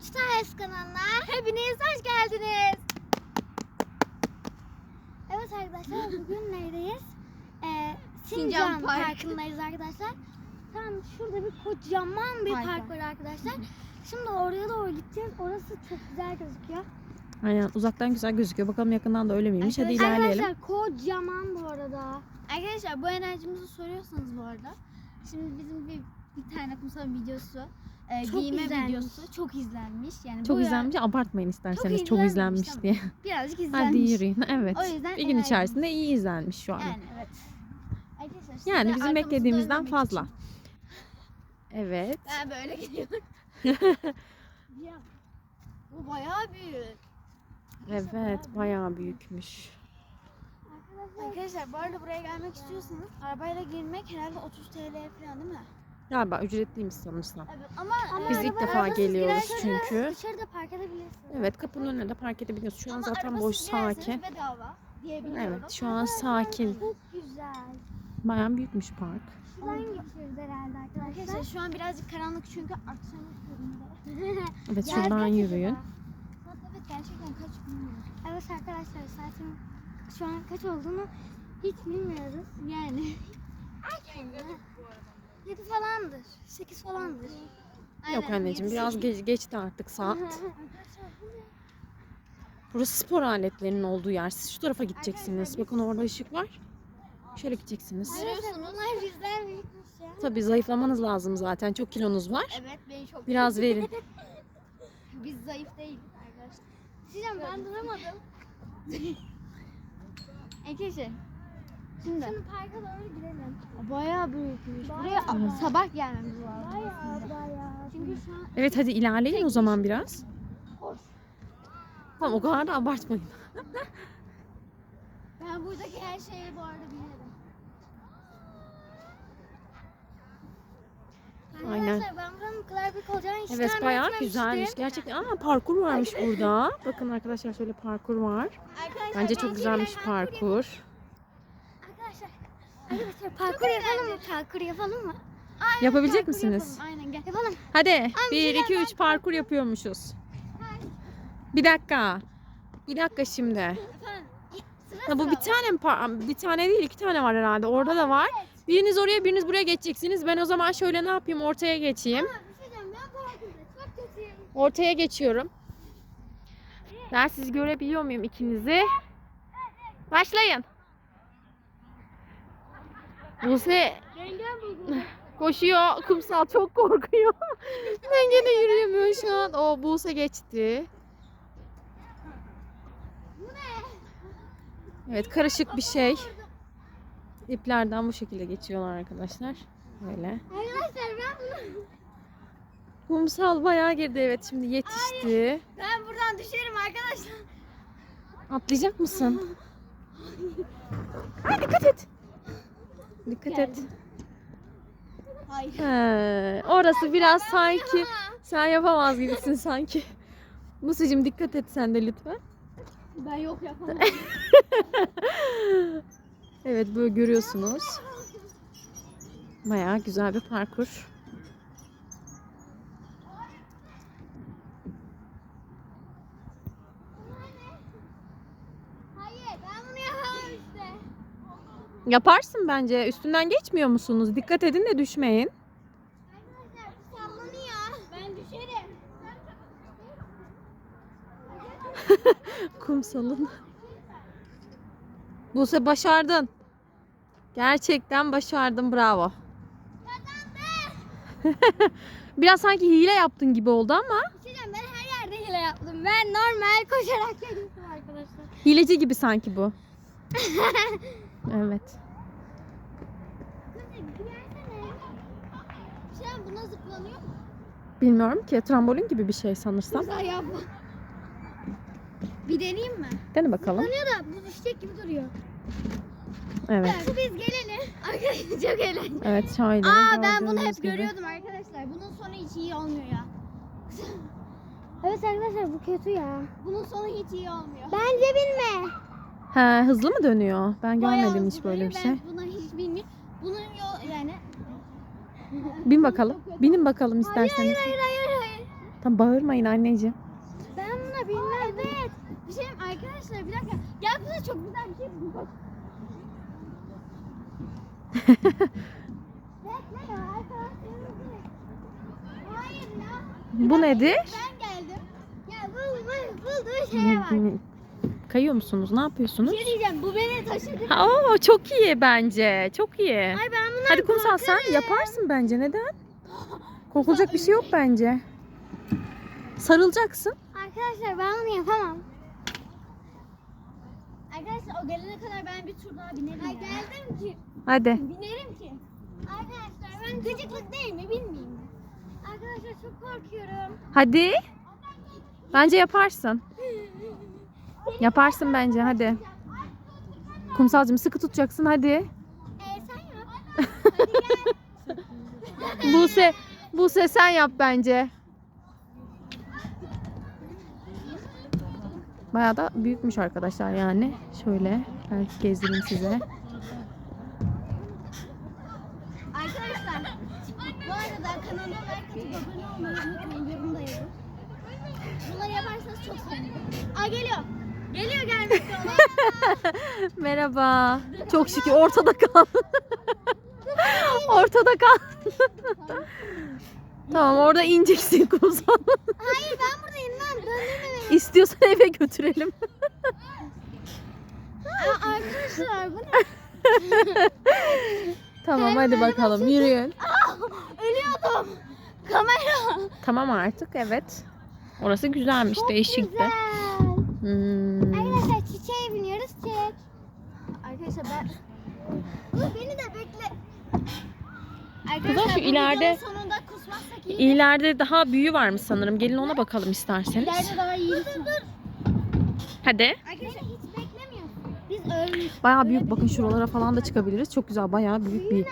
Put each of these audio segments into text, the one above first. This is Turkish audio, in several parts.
Çıtayes kanalına hepiniz hoş geldiniz. Evet arkadaşlar bugün neredeyiz? Ee, Sincan, Sincan Park. Parkı'ndayız arkadaşlar. Tam şurada bir kocaman bir Park park var arkadaşlar. Şimdi oraya doğru gideceğiz. Orası çok güzel gözüküyor. Aynen uzaktan güzel gözüküyor. Bakalım yakından da öyle miymiş. Hadi ilerleyelim. Arkadaşlar kocaman bu arada. Arkadaşlar bu enerjimizi soruyorsanız bu arada. Şimdi bizim bir, bir tane kumsal videosu, e, Çok giyme izlenmiş. videosu çok izlenmiş. Yani Çok bu ya- izlenmiş. Abartmayın isterseniz. Çok, izlenmiş, izlenmiş diye. birazcık izlenmiş. Hadi yürüyün. Evet. O yüzden Bir gün içerisinde iyi izlenmiş şu an. Yani evet. Arkadaşlar Yani bizim beklediğimizden fazla. için- Evet. Ben böyle gidiyorum. ya, bu bayağı büyük. Evet. Bayağı büyükmüş. Arkadaşlar bu arada buraya gelmek istiyorsanız arabayla girmek herhalde 30 TL falan değil mi? Galiba ücretliymiş sanırsam. Evet ama, Ama Biz ilk defa geliyoruz çünkü. Dışarıda park edebilirsiniz. Evet kapının önüne de park edebiliyoruz. Şu an ama zaten boş sakin. bedava. Evet şu an sakin. Çok güzel. Bayağı büyükmüş park. Şuradan geçiyoruz herhalde arkadaşlar. Arkadaşlar şu an birazcık karanlık çünkü akşam köründe. Evet şuradan yürüyün. evet gerçekten kaç bilmiyorum. Evet arkadaşlar saatin şu an kaç olduğunu hiç bilmiyoruz. Yani. 7 falandır. 8 falandır. Yok Aynen, anneciğim yedi, biraz geç, geçti artık saat. Burası spor aletlerinin olduğu yer. Siz şu tarafa gideceksiniz. Bakın orada ışık var. Şöyle gideceksiniz. Bunlar bizden büyükmüş ya. Tabii zayıflamanız lazım zaten. Çok kilonuz var. Evet beni çok Biraz verin. Biz zayıf değiliz arkadaşlar. Sizem ben duramadım. Arkadaşlar. Şimdi Şimdi parka doğru gidelim. bayağı büyükmüş. Buraya Bayağı. sabah gelmemiz lazım. Bayağı bayağı. Çünkü şu an Evet hadi ilerleyin o zaman biraz. Tamam o kadar da abartmayın. ben buradaki her şeyi bu arada bilirim. Aynen. Arkadaşlar ben buranın bu kadar büyük olacağını hiç Evet bayağı güzelmiş. Gerçekten aa parkur varmış burada. Bakın arkadaşlar şöyle parkur var. Arkadaşlar Bence çok güzelmiş parkur. Arkadaşlar. Arkadaşlar parkur yapalım mı? Parkur yapalım mı? Yapabilecek misiniz? Aynen gel. Yapalım. Hadi 1 2 3 parkur yapıyormuşuz. Bir dakika. Bir dakika şimdi. Ha, bu bir tane mi par- bir tane değil iki tane var herhalde. Orada da var. Biriniz oraya biriniz buraya geçeceksiniz. Ben o zaman şöyle ne yapayım ortaya geçeyim. Bir şey. Ortaya geçiyorum. Ben sizi görebiliyor muyum ikinizi? Başlayın. Buse koşuyor. Kumsal çok korkuyor. ben gene yürüyemiyorum şu an. O Buse geçti. Evet karışık bir şey. İplerden bu şekilde geçiyorlar arkadaşlar. Böyle. Arkadaşlar ben bunu... Kumsal bayağı girdi evet şimdi yetişti. Ben buradan düşerim arkadaşlar. Atlayacak mısın? Ay dikkat et. Dikkat et. Hayır. He, orası biraz sanki sen yapamaz gibisin sanki. Buse'cim dikkat et sen de lütfen. Ben yok yapamam. Evet böyle görüyorsunuz. Bayağı güzel bir parkur. Hayır ben bunu yapamam işte. Yaparsın bence. Üstünden geçmiyor musunuz? Dikkat edin de düşmeyin. Ben düşerim. Kumsalın. Buse başardın. Gerçekten başardın. Bravo. Biraz sanki hile yaptın gibi oldu ama şey ben her yerde hile yaptım. Ben normal koşarak geldim arkadaşlar. hileci gibi sanki bu. Evet. Sen buna zıplanıyor mu? Bilmiyorum ki trambolin gibi bir şey sanırsam. Güzel yapma. Bir deneyeyim mi? Dene bakalım. Zıplanıyor da bu düşecek gibi duruyor. Evet. Şu biz gelelim. Arkadaşlar çok eğlenceli. Evet şöyle. Aa ben bunu hep gibi. görüyordum arkadaşlar. Bunun sonu hiç iyi olmuyor ya. Evet arkadaşlar bu kötü ya. Bunun sonu hiç iyi olmuyor. Bence binme. He, hızlı mı dönüyor? Ben Bayağı görmedim hiç böyle bir şey. Ben buna hiç bilmiyorum. Bunun yol yani Bin bakalım. Binin bakalım Hayır isterseniz. hayır hayır hayır. Tam bağırmayın anneciğim. Ben bunu bilmem. Evet. Bir şey arkadaşlar bir dakika. Gel burada çok güzel bir şey buldum. Bekle ya arkadaşlarımızı. Hayır ya. Bu nedir? Ben geldim. Ya bul bul bulduğu şeye bak. Kayıyor musunuz? Ne yapıyorsunuz? Bir şey diyeceğim. Bu beni taşıdı. Ha, Oo, çok iyi bence. Çok iyi. Ay ben bunu Hadi kumsal sen yaparsın bence. Neden? Korkulacak bir şey yok bence. Sarılacaksın. Arkadaşlar ben bunu yapamam. Arkadaşlar o gelene kadar ben bir tur daha binerim Ay ya. geldim ki. Hadi. Binerim ki. Arkadaşlar ben gıcıklık değil mi bilmiyorum. Arkadaşlar çok korkuyorum. Hadi. Bence yaparsın. Yaparsın bence hadi. Kumsalcığım sıkı tutacaksın hadi. Ee sen yap. Hadi gel. Buse, Buse sen yap bence. Bayağı da büyükmüş arkadaşlar yani. Şöyle belki gezdireyim size. Arkadaşlar bu arada kanalıma like atıp abone olmayı unutmayın. Yazın. Bunları yaparsanız çok sevinirim. Aa geliyor. Geliyor olan. Merhaba. Çok şükür ortada kal. ortada kal. tamam orada ineceksin kumsal. Hayır ben burada inmem. Döndürme beni. İstiyorsan eve götürelim. Aa, arkadaşlar bu ne? tamam hadi bakalım yürüyün. Ölüyordum. Kamera. Tamam artık evet. Orası güzelmiş değişikti. Güzel. Hmm. Arkadaşlar çiçeğe biniyoruz. Çiçek. Arkadaşlar ben Dur beni de Arkadaşlar şu ileride- videonun sonunda kusmazsak iyi. İleride daha büyüğü var mı sanırım? Gelin ona bakalım isterseniz. İleride daha iyi. Hadi. Arkadaşlar hiç beklemiyorsun. Biz ölmüş. Bayağı büyük bakın şuralara falan da çıkabiliriz. Çok güzel bayağı büyük bir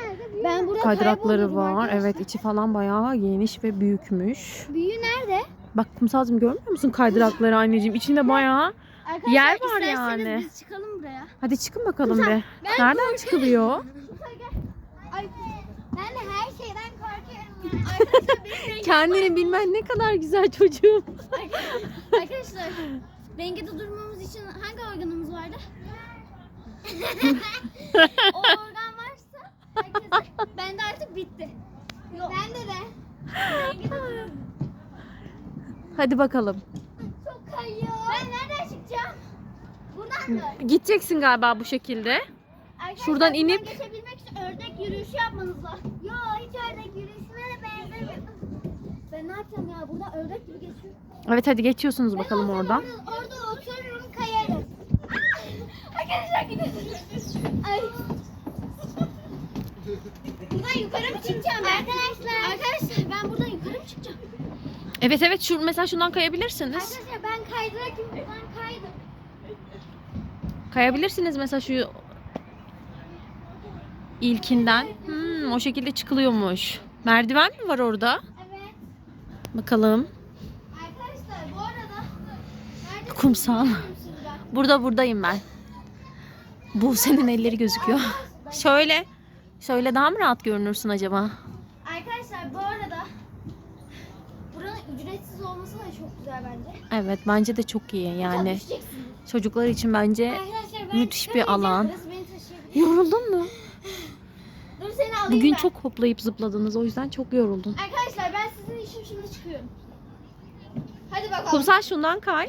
Ben burada kaydırakları kayboldum var. arkadaşlar. Evet içi falan bayağı geniş ve büyükmüş. büyü nerede? Bak kumsalcığım görmüyor musun kaydırakları anneciğim? İçinde bayağı. Arkadaşlar, Yer var isterseniz yani. Biz çıkalım buraya. Hadi çıkın bakalım be. Nereden çıkılıyor? Ay ben de her şeyden korkuyorum ya. Arkadaşlar benim Kendini bilmen ne kadar güzel çocuğum. Arkadaşlar dengede durmamız için hangi organımız vardı? o organ varsa herkese, bende artık bitti. Yok. Bende de. Dengede dur. Hadi bakalım. Çok kayıyor. Ben nereden çıkacağım? Buradan mı? Gideceksin galiba bu şekilde. Arkadaşlar, Şuradan inip- geçebilmek için ördek yürüyüşü yapmanız lazım. Yo hiç ördek yürüyüşüne de benzemiyor. Ben ne yapacağım ya? Burada ördek gibi geçiyorum. Evet hadi geçiyorsunuz bakalım Ben oradan. Orada, orada otururum kayarım. Arkadaşlar gidelim. Ay. Buradan yukarı mı çıkacağım arkadaşlar? Arkadaşlar ben buradan yukarı mı çıkacağım? Evet evet şu mesela şundan kayabilirsiniz. Arkadaşlar ben kaydırak gibi buradan kaydım. Kayabilirsiniz mesela şu ilkinden. Hmm, o şekilde çıkılıyormuş. Merdiven mi var orada? Evet. Bakalım. Arkadaşlar bu arada Kumsal. Burada buradayım ben. Bu senin elleri gözüküyor. Şöyle. Şöyle daha mı rahat görünürsün acaba? Arkadaşlar bu arada buranın ücretsiz olması da çok güzel bence. Evet bence de çok iyi yani. Çocuklar için bence Arkadaşlar ben müthiş bir alan. Yoruldun mu? Bugün ben. çok hoplayıp zıpladınız o yüzden çok yoruldun. Arkadaşlar ben sizin için şimdi çıkıyorum. Hadi bakalım. Kumsal şundan kay.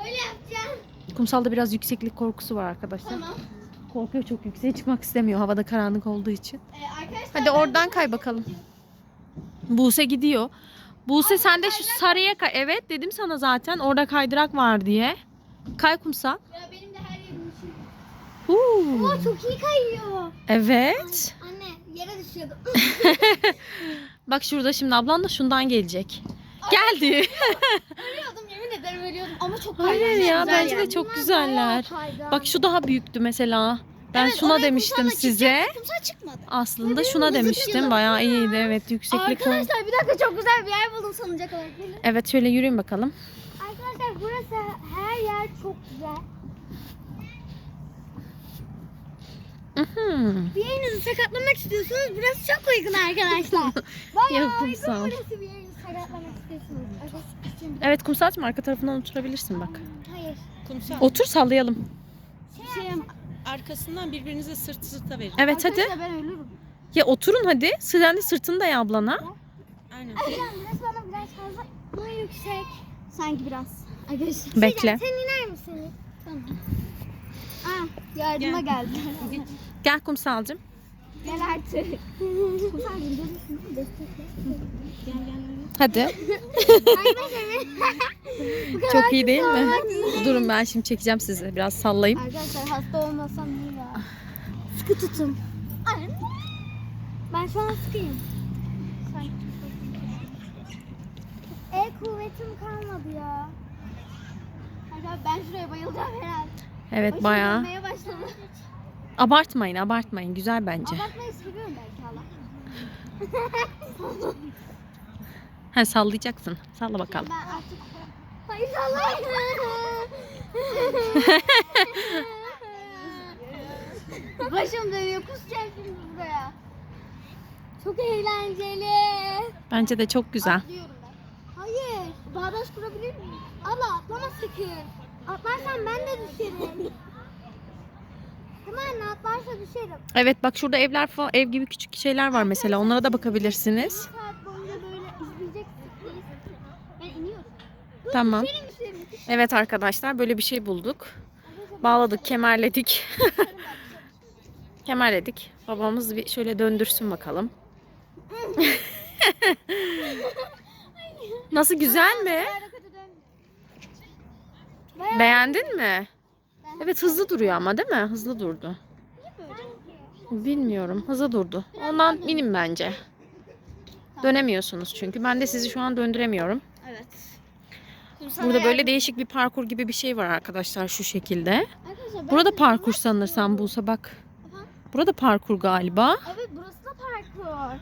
Öyle yapacağım. Kumsalda biraz yükseklik korkusu var arkadaşlar. Tamam. Korkuyor çok yükseğe çıkmak istemiyor havada karanlık olduğu için. Ee, arkadaşlar Hadi oradan kay bakalım. Buse gidiyor. Buse sen de şu sarıya kay. Evet dedim sana zaten orada kaydırak var diye. Kay kumsal. Ya benim de her yerim için. Oo çok iyi kayıyor. Evet. Anne yere düşüyordum. Bak şurada şimdi ablan da şundan gelecek. Geldi. Ölüyordum yemin ederim ölüyordum ama çok Hayır ya güzel bence de yani. çok güzeller. Bak şu daha büyüktü mesela. Ben Evet, şuna oraya demiştim kumsalla size. Kumsal çıkmadı. Aslında şuna demiştim. Bayağı iyiydi. Evet yükseklik. o- Arkadaşlar bir dakika çok güzel bir yer buldum sanacak olarak. Gelin. Evet şöyle yürüyün bakalım. Arkadaşlar burası her yer çok güzel. Bir yerinizi sakatlamak istiyorsanız burası çok uygun arkadaşlar. Bayağı Ya uygun kumsal. burası bir yerinizi Hadi atlamak istiyorsunuz. Evet kumsalcığım arka tarafından oturabilirsin bak. Hayır. Kumsal. Otur sallayalım. Şey, Arkasından birbirinize sırt sırta verin. Evet hadi. arkadaşlar ben ölürüm. Ya oturun hadi. Sen de sırtını daya ablana. Aynen. Hocam burası bana biraz fazla yüksek. Sanki biraz. Arkadaşlar. Bekle. Sen iner misiniz? Tamam. Aa, yardıma geldi. Gel kumsalcığım. Gel artık. Kumsal görürsün. Destekle. Hadi. Çok iyi değil mi? Durun ben şimdi çekeceğim sizi. Biraz sallayayım. Arkadaşlar hasta olmasam iyi ya. Sıkı tutun. Ben şu an sıkıyım. E kuvvetim kalmadı ya. Arkadaşlar ben şuraya bayılacağım herhalde. Evet bayağı. dönmeye başladı. Abartmayın abartmayın. Güzel bence. Abartmayı seviyorum belki Allah. Ha sallayacaksın. Salla bakalım. Ben artık Hayır sallayın. başım dönüyor. Kusacağım şimdi buraya. Çok eğlenceli. Bence de çok güzel. Atlıyorum ben. Hayır. Bağdaş kurabilir miyim? Abla atlama sakın. Atlarsan ben de düşerim. Tamam anne atlarsa düşerim. Evet bak şurada evler falan ev gibi küçük şeyler var mesela. Onlara da bakabilirsiniz. saat boyunca böyle izleyeceksiniz. Ben iniyorum. Tamam. Evet arkadaşlar böyle bir şey bulduk. Bağladık, kemerledik. kemerledik. Babamız bir şöyle döndürsün bakalım. Nasıl güzel mi? Beğendin mi? Evet hızlı duruyor ama değil mi? Hızlı durdu. Bilmiyorum. Hızlı durdu. Ondan minim bence. Dönemiyorsunuz çünkü. Ben de sizi şu an döndüremiyorum. Evet. Burada böyle değişik bir parkur gibi bir şey var arkadaşlar şu şekilde. Ben Burada parkur sanırsam Buse bak. Burada parkur galiba. Evet burası da parkur.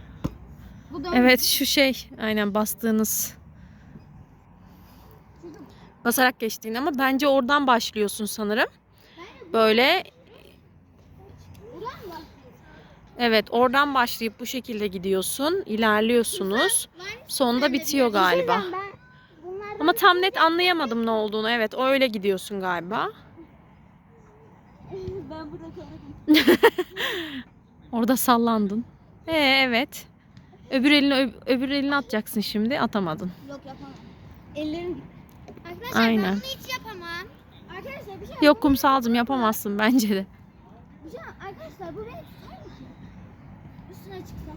Evet şu şey aynen bastığınız. Basarak geçtiğin ama bence oradan başlıyorsun sanırım. Böyle evet oradan başlayıp bu şekilde gidiyorsun. ilerliyorsunuz. Sonunda bitiyor galiba. Ben bunlardan Ama tam net anlayamadım ne olduğunu. Evet öyle gidiyorsun galiba. Ben burada kalırım. Orada sallandın. Ee, evet. Öbür elini öbür elini atacaksın şimdi. Atamadın. Yok yapamam. Ellerim Arkadaşlar Aynen. ben bunu hiç yapamam. Arkadaşlar bir şey Yok kumsalcım yapamazsın bence de. Bir şey arkadaşlar tutar mısın? Üstüne çıksam.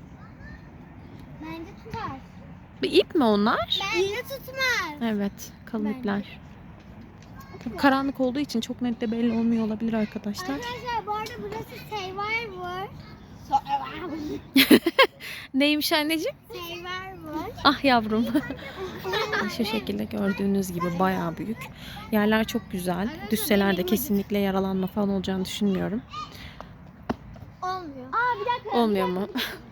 Bence tutar. Bir ip mi onlar? Bence tutmaz. Evet. Kalın Bence. ipler. Tabii karanlık olduğu için çok net de belli olmuyor olabilir arkadaşlar. Arkadaşlar bu arada burası Survivor. Neymiş anneciğim? Survivor. Ah yavrum. Şu şekilde gördüğünüz gibi bayağı büyük. Yerler çok güzel. Düşseler de kesinlikle yaralanma falan olacağını düşünmüyorum. Olmuyor. Aa bir dakika. Olmuyor mu?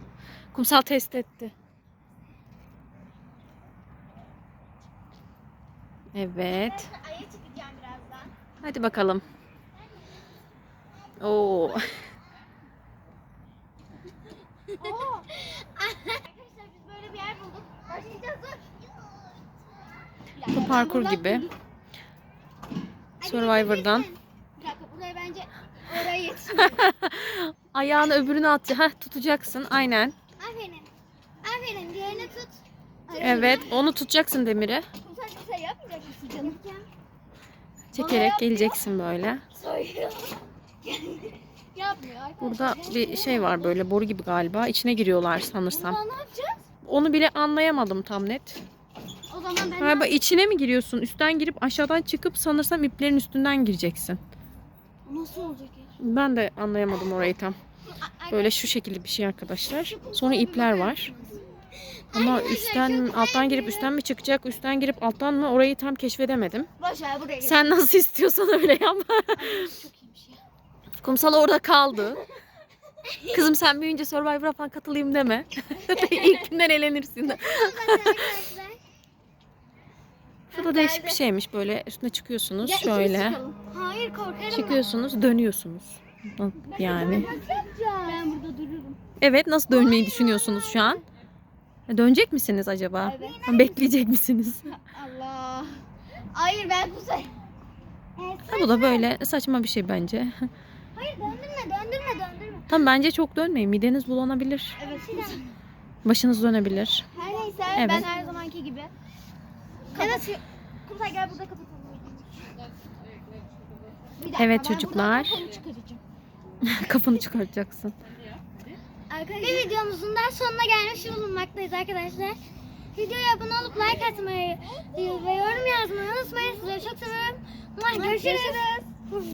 Kumsal test etti. Evet. Aya çıkacağım birazdan. Hadi bakalım. Oo. Arkadaşlar biz böyle bir yer bulduk. Başlayacağız dur. Bu parkur gibi. Survivor'dan. Ayağını öbürüne at. Heh, tutacaksın. Aynen. Aferin. Aferin diğerini tut. Evet. Onu tutacaksın demiri. Çekerek geleceksin böyle. Burada bir şey var böyle boru gibi galiba. İçine giriyorlar sanırsam. Onu bile anlayamadım tam net. Zaman ben Galiba içine mi giriyorsun? Üstten girip aşağıdan çıkıp sanırsam iplerin üstünden gireceksin. nasıl olacak ya? Ben de anlayamadım orayı tam. Böyle şu şekilde bir şey arkadaşlar. Sonra ipler var. Ama üstten alttan girip üstten mi çıkacak, üstten girip alttan mı orayı tam keşfedemedim. Boş ver buraya gel. Sen nasıl istiyorsan öyle yap. Çok iyiymiş ya. Kumsal orada kaldı. Kızım sen büyüyünce Survivor'a falan katılayım deme. İlk günden elenirsin. Bu da değişik bir şeymiş böyle üstüne çıkıyorsunuz şöyle. Hayır korkarım. Çıkıyorsunuz dönüyorsunuz. Yani. Ben burada dururum. Evet nasıl dönmeyi düşünüyorsunuz şu an? Dönecek misiniz acaba? Evet. Bekleyecek misiniz? Allah. Hayır ben kusay. Evet, Ha, bu da böyle saçma bir şey bence. Hayır döndürme döndürme döndürme. Tam bence çok dönmeyin. Mideniz bulanabilir. Evet. Başınız dönebilir. Her neyse Evet. ben her zamanki gibi. Evet. Kumsay gel burada kapatalım. Bir Evet ben çocuklar. buradan çıkaracağım. Kafanı çıkartacaksın. Bir videomuzun da sonuna gelmiş bulunmaktayız arkadaşlar. Videoya abone olup like atmayı ve yorum yazmayı unutmayın. Sizleri çok seviyorum. Görüşürüz.